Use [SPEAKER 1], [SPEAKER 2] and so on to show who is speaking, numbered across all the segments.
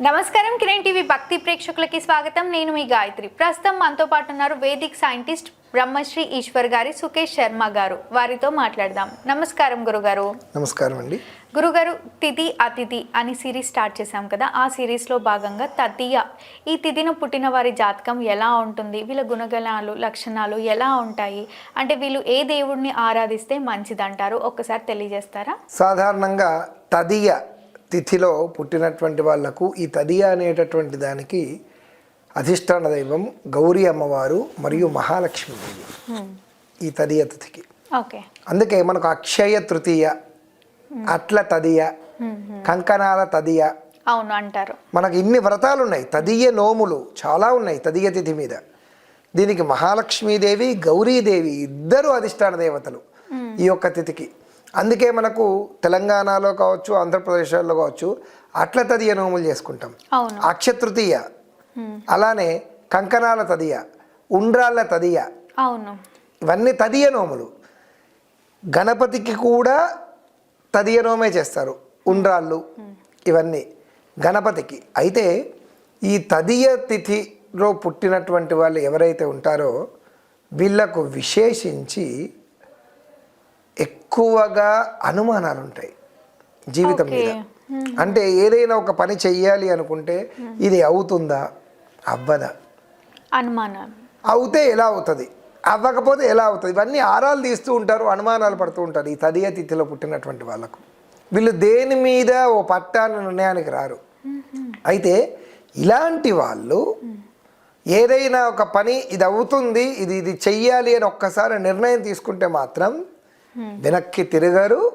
[SPEAKER 1] నమస్కారం కిరణ్ టీవీ భక్తి ప్రేక్షకులకి స్వాగతం. నేను మీ గాయత్రి. ప్రస్తుతం మనతో పాటు ఉన్నారు వేదిక్ సైంటిస్ట్ బ్రహ్మశ్రీ ఈశ్వర్ గారి సుకేష్ శర్మ గారు. వారితో మాట్లాడదాం. నమస్కారం గురుగారు.
[SPEAKER 2] నమస్కారం అండి.
[SPEAKER 1] గురుగారు తిథి అతిథి అని సిరీస్ స్టార్ట్ చేశాం కదా. ఆ సిరీస్లో భాగంగా తదియ. ఈ తిథిన పుట్టిన వారి జాతకం ఎలా ఉంటుంది? వీళ్ళ గుణగణాలు లక్షణాలు ఎలా ఉంటాయి? అంటే వీళ్ళు ఏ దేవుడిని ఆరాధిస్తే మంచిదంటారు? ఒక్కసారి తెలియజేస్తారా?
[SPEAKER 2] సాధారణంగా తదియ తిథిలో పుట్టినటువంటి వాళ్ళకు ఈ తదియ అనేటటువంటి దానికి అధిష్టాన దైవం గౌరీ అమ్మవారు మరియు మహాలక్ష్మీదేవి. ఈ తదియ తిథికి.
[SPEAKER 1] ఓకే.
[SPEAKER 2] అందుకే మనకు అక్షయ తృతీయ అట్ల తదియ కంకణాల తదియ.
[SPEAKER 1] అవును అంటారు.
[SPEAKER 2] మనకు ఇన్ని వ్రతాలు ఉన్నాయి. తదియ నోములు చాలా ఉన్నాయి తదియ తిథి మీద. దీనికి మహాలక్ష్మీదేవి గౌరీదేవి ఇద్దరు అధిష్టాన దేవతలు ఈ యొక్క తిథికి. అందుకే మనకు తెలంగాణలో కావచ్చు ఆంధ్రప్రదేశ్లో కావచ్చు అట్ల తదియ నోములు చేసుకుంటాం. అక్షతృతీయ. అలానే కంకణాల తదియ ఉండ్రాళ్ళ తదియ.
[SPEAKER 1] అవును.
[SPEAKER 2] ఇవన్నీ తదియ నోములు. గణపతికి కూడా తదియ నోమే చేస్తారు ఉండ్రాళ్ళు. ఇవన్నీ గణపతికి. అయితే ఈ తదియ తిథిలో పుట్టినటువంటి వాళ్ళు ఎవరైతే ఉంటారో వీళ్ళకు విశేషించి ఎక్కువగా అనుమానాలు ఉంటాయి జీవితం మీద. అంటే ఏదైనా ఒక పని చెయ్యాలి అనుకుంటే ఇది అవుతుందా? అవ్వదా?
[SPEAKER 1] అనుమానాలు.
[SPEAKER 2] అవుతే ఎలా అవుతుంది? అవ్వకపోతే ఎలా అవుతుంది? ఇవన్నీ ఆరాలు తీస్తూ ఉంటారు అనుమానాలు పడుతూ ఉంటారు ఈ తదియ తిథిలో పుట్టినటువంటి వాళ్ళకు. వీళ్ళు దేని మీద ఓ పట్టాన నిర్ణయానికి రారు. అయితే ఇలాంటి వాళ్ళు ఏదైనా ఒక పని ఇది అవుతుంది ఇది ఇది చెయ్యాలి అని ఒక్కసారి నిర్ణయం తీసుకుంటే మాత్రం వెనక్కి తిరగరు.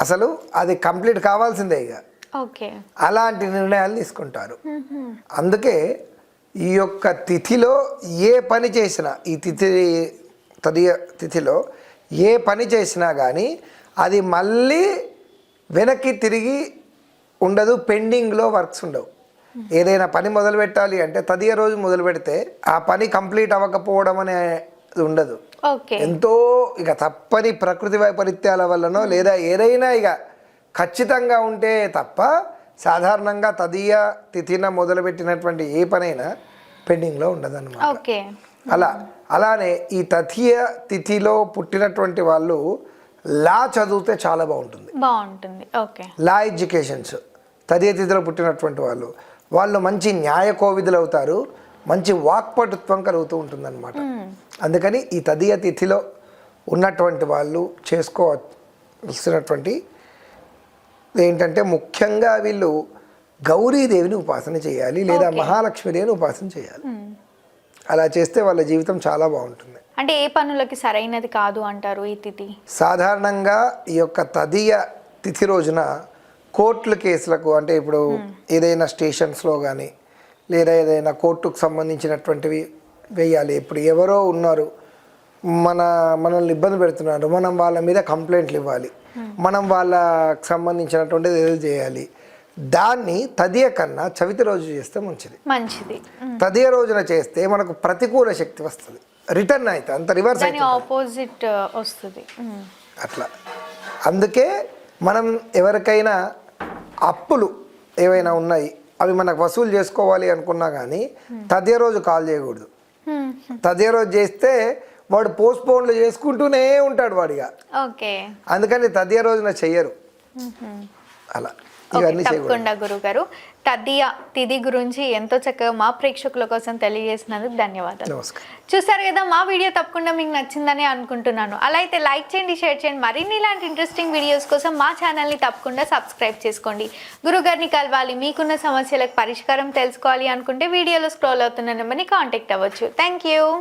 [SPEAKER 2] అసలు అది కంప్లీట్ కావాల్సిందే ఇక.
[SPEAKER 1] ఓకే.
[SPEAKER 2] అలాంటి నిర్ణయాలు తీసుకుంటారు. అందుకే ఈ యొక్క తిథిలో ఏ పని చేసినా ఈ తిథి తదియ తిథిలో ఏ పని చేసినా కానీ అది మళ్ళీ వెనక్కి తిరిగి ఉండదు పెండింగ్లో వర్క్స్ ఉండవు. ఏదైనా పని మొదలు పెట్టాలి అంటే తదియ రోజు మొదలు పెడితే ఆ పని కంప్లీట్ అవ్వకపోవడం అనేది ఉండదు. ఎంతో ఇక తప్పని ప్రకృతి వైపరీత్యాల వల్లనో లేదా ఏదైనా ఇక ఖచ్చితంగా ఉంటే తప్ప సాధారణంగా తదియ తిథిన మొదలుపెట్టినటువంటి ఏ పనైనా పెండింగ్లో ఉండదన్నమాట.
[SPEAKER 1] ఓకే.
[SPEAKER 2] అలా అలానే ఈ తథియ తిథిలో పుట్టినటువంటి వాళ్ళు లా చదివితే చాలా బాగుంటుంది.
[SPEAKER 1] బాగుంటుంది. ఓకే.
[SPEAKER 2] లా ఎడ్యుకేషన్స్ తదియ తిథిలో పుట్టినటువంటి వాళ్ళు వాళ్ళు మంచి న్యాయ కోవిదులు అవుతారు మంచి వాక్పటుత్వం కలుగుతూ ఉంటుందన్నమాట. అందుకని ఈ తదియ తిథిలో ఉన్నటువంటి వాళ్ళు చేసుకోవాల్సినటువంటి ఏంటంటే ముఖ్యంగా వీళ్ళు గౌరీదేవిని ఉపాసన చేయాలి లేదా మహాలక్ష్మీదేవిని ఉపాసన చేయాలి. అలా చేస్తే వాళ్ళ జీవితం చాలా బాగుంటుంది.
[SPEAKER 1] అంటే ఏ పనులకి సరైనది కాదు అంటారు ఈ తిథి?
[SPEAKER 2] సాధారణంగా ఈ యొక్క తదియ తిథి రోజున కోర్టుల కేసులకు అంటే ఇప్పుడు ఏదైనా స్టేషన్స్లో కానీ లేదా ఏదైనా కోర్టుకు సంబంధించినటువంటివి వేయాలి. ఇప్పుడు ఎవరో ఉన్నారు మన మనల్ని ఇబ్బంది పెడుతున్నారు మనం వాళ్ళ మీద కంప్లైంట్లు ఇవ్వాలి మనం వాళ్ళకి సంబంధించినటువంటిది ఏదో చేయాలి. దాన్ని తదియ కన్నా చవితి రోజు చేస్తే మంచిది.
[SPEAKER 1] మంచిది.
[SPEAKER 2] తదియ రోజున చేస్తే మనకు ప్రతికూల శక్తి వస్తుంది. రిటర్న్ అయితే అంత రివర్స్
[SPEAKER 1] ఆపోజిట్ వస్తుంది.
[SPEAKER 2] అట్లా. అందుకే మనం ఎవరికైనా అప్పులు ఏవైనా ఉన్నాయి అవి మనకు వసూలు చేసుకోవాలి అనుకున్నా కానీ తదే రోజు కాల్ చేయకూడదు. తదే రోజు చేస్తే వాడు పోస్ట్ పోన్లు చేసుకుంటూనే ఉంటాడు వాడిగా.
[SPEAKER 1] ఓకే.
[SPEAKER 2] అందుకని తదే రోజున చెయ్యరు. అలా.
[SPEAKER 1] తప్పకుండా గురుగారు. తదియ తిథి గురించి ఎంతో చక్కగా మా ప్రేక్షకుల కోసం తెలియజేసినందుకు ధన్యవాదాలు. చూసారు కదా మా వీడియో తప్పకుండా మీకు నచ్చిందని అనుకుంటున్నాను. అలా అయితే లైక్ చేయండి షేర్ చేయండి. మరిన్ని ఇలాంటి ఇంట్రెస్టింగ్ వీడియోస్ కోసం మా ఛానల్ని తప్పకుండా సబ్స్క్రైబ్ చేసుకోండి. గురుగారిని కలవాలి మీకున్న సమస్యలకు పరిష్కారం తెలుసుకోవాలి అనుకుంటే వీడియోలో స్క్రోల్ అవుతున్న నెంబర్ని కాంటాక్ట్ అవ్వచ్చు. Thank you